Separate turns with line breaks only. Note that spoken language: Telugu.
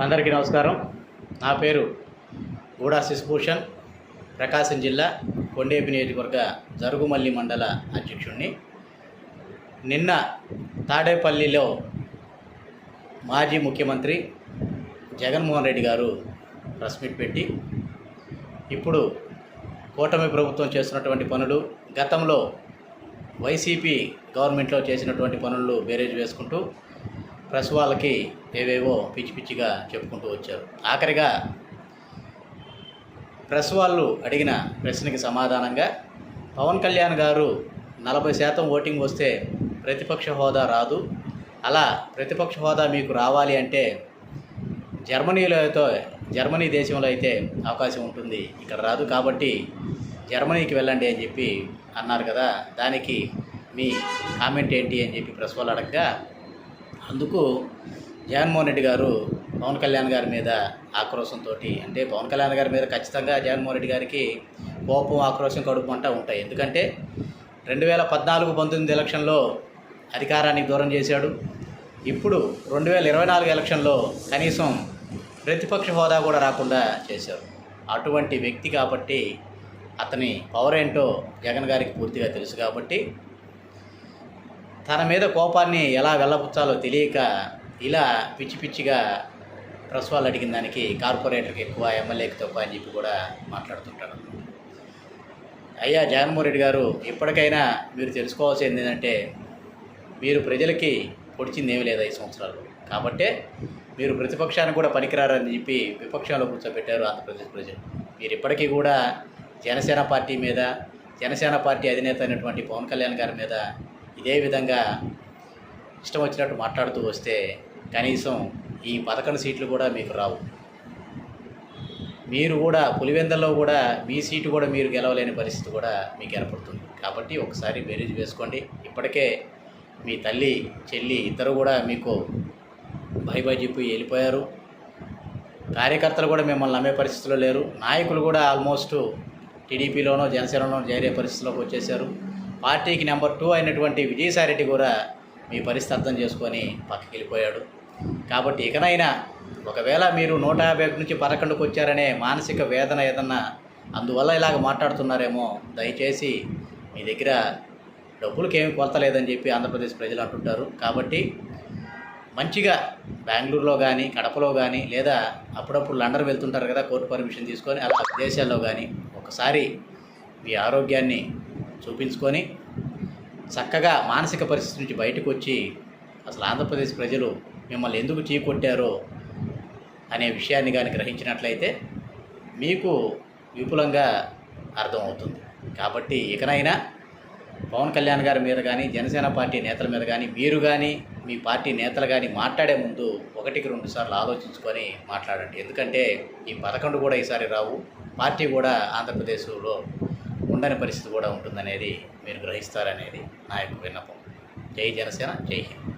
అందరికీ నమస్కారం. నా పేరు గూడా శిశుభూషణ్ ప్రకాశం జిల్లా కొండేపి నియోజకవర్గ జరుగుమల్లి మండల అధ్యక్షుడిని నిన్న తాడేపల్లిలో మాజీ ముఖ్యమంత్రి జగన్మోహన్ రెడ్డి గారు ప్రెస్ మీట్ పెట్టి ఇప్పుడు కూటమి ప్రభుత్వం చేస్తున్నటువంటి పనులు గతంలో వైసీపీ గవర్నమెంట్లో చేసినటువంటి పనులు బేరేజ్ వేసుకుంటూ ప్రెస్ వాళ్ళకి ఏవేవో పిచ్చి పిచ్చిగా చెప్పుకుంటూ వచ్చారు. ఆఖరిగా ప్రెస్ వాళ్ళు అడిగిన ప్రశ్నకి సమాధానంగా పవన్ కళ్యాణ్ గారు నలభై శాతం ఓటింగ్ వస్తే ప్రతిపక్ష హోదా రాదు. అలా ప్రతిపక్ష హోదా మీకు రావాలి అంటే జర్మనీలో అయితే జర్మనీ దేశంలో అయితే అవకాశం ఉంటుంది. ఇక్కడ రాదు కాబట్టి జర్మనీకి వెళ్ళండి అని చెప్పి అన్నారు కదా. దానికి మీ కామెంట్ ఏంటి అని చెప్పి ప్రెస్ వాళ్ళు అడగగా అందుకు జగన్మోహన్ రెడ్డి గారు పవన్ కళ్యాణ్ గారి మీద ఆక్రోశంతో అంటే పవన్ కళ్యాణ్ గారి మీద ఖచ్చితంగా జగన్మోహన్ రెడ్డి గారికి కోపం ఆక్రోశం కడుపు అంటా ఉంటాయి. ఎందుకంటే రెండు వేల పద్నాలుగు పంతొమ్మిది ఎలక్షన్లో అధికారానికి దూరం చేశాడు. ఇప్పుడు రెండు వేల ఇరవై నాలుగు ఎలక్షన్లో కనీసం ప్రతిపక్ష హోదా కూడా రాకుండా చేశారు. అటువంటి వ్యక్తి కాబట్టి అతని పవర్ ఏంటో జగన్ గారికి పూర్తిగా తెలుసు కాబట్టి తన మీద కోపాన్ని ఎలా వెళ్ళబుచ్చాలో తెలియక ఇలా పిచ్చి పిచ్చిగా ప్రెస్ వాళ్ళు అడిగిన దానికి కార్పొరేటర్కి ఎక్కువ ఎమ్మెల్యేకి తక్కువ అని చెప్పి కూడా మాట్లాడుతుంటారు. అయ్యా జగన్మోహన్ రెడ్డి గారు ఇప్పటికైనా మీరు తెలుసుకోవాల్సింది ఏంటంటే మీరు ప్రజలకి పొడిచింది ఏమీ లేదు ఐదు సంవత్సరాలు. కాబట్టే మీరు ప్రతిపక్షానికి కూడా పనికిరారని చెప్పి విపక్షంలో కూర్చోబెట్టారు ఆంధ్రప్రదేశ్ ప్రజలు. మీరు ఇప్పటికీ కూడా జనసేన పార్టీ మీద జనసేన పార్టీ అధినేత అయినటువంటి పవన్ కళ్యాణ్ గారి మీద ఇదే విధంగా ఇష్టం వచ్చినట్టు మాట్లాడుతూ వస్తే కనీసం ఈ పదకొండు సీట్లు కూడా మీకు రావు. మీరు కూడా పులివెందల్లో కూడా మీ సీటు కూడా మీరు గెలవలేని పరిస్థితి కూడా మీకు ఏర్పడుతుంది. కాబట్టి ఒకసారి బేరీజ్ వేసుకోండి. ఇప్పటికే మీ తల్లి చెల్లి ఇద్దరు కూడా మీకు బై బై చెప్పి వెళ్ళిపోయారు కార్యకర్తలు కూడా మిమ్మల్ని నమ్మే పరిస్థితిలో లేరు. నాయకులు కూడా ఆల్మోస్ట్ టీడీపీలోనో జనసేనలోనో చేరే పరిస్థితిలోకి వచ్చేసారు పార్టీకి నెంబర్ టూ అయినటువంటి విజయసాయిరెడ్డి కూడా మీ పరిస్థితి అర్థం చేసుకొని పక్కకి వెళ్ళిపోయాడు కాబట్టి ఇకనైనా ఒకవేళ మీరు నూట యాభై ఒకటి నుంచి పదకొండుకు వచ్చారనే మానసిక వేదన ఏదన్నా అందువల్ల ఇలాగ మాట్లాడుతున్నారేమో దయచేసి మీ దగ్గర డబ్బులకి ఏమి కొలత లేదని చెప్పి ఆంధ్రప్రదేశ్ ప్రజలు అంటుంటారు. కాబట్టి మంచిగా బెంగళూరులో కానీ కడపలో కానీ లేదా అప్పుడప్పుడు లండన్ వెళ్తుంటారు కదా కోర్టు పర్మిషన్ తీసుకొని అలా దేశాల్లో కానీ ఒకసారి మీ ఆరోగ్యాన్ని చూపించుకొని చక్కగా మానసిక పరిస్థితి నుంచి బయటకు వచ్చి అసలు ఆంధ్రప్రదేశ్ ప్రజలు మిమ్మల్ని ఎందుకు చీకొట్టారో అనే విషయాన్ని కానీ గ్రహించినట్లయితే మీకు విపులంగా అర్థమవుతుంది. కాబట్టి ఇకనైనా పవన్ కళ్యాణ్ గారి మీద కానీ జనసేన పార్టీ నేతల మీద కానీ మీరు కానీ మీ పార్టీ నేతలు కానీ మాట్లాడే ముందు ఒకటికి రెండు సార్లు ఆలోచించుకొని మాట్లాడండి. ఎందుకంటే ఈ పథకండు కూడా ఈసారి రావు. పార్టీ కూడా ఆంధ్రప్రదేశ్లో ఉండని పరిస్థితి కూడా ఉంటుందనేది మీరు గ్రహిస్తారనేది నా యొక్క విన్నపం. జై జనసేన జై హింద్.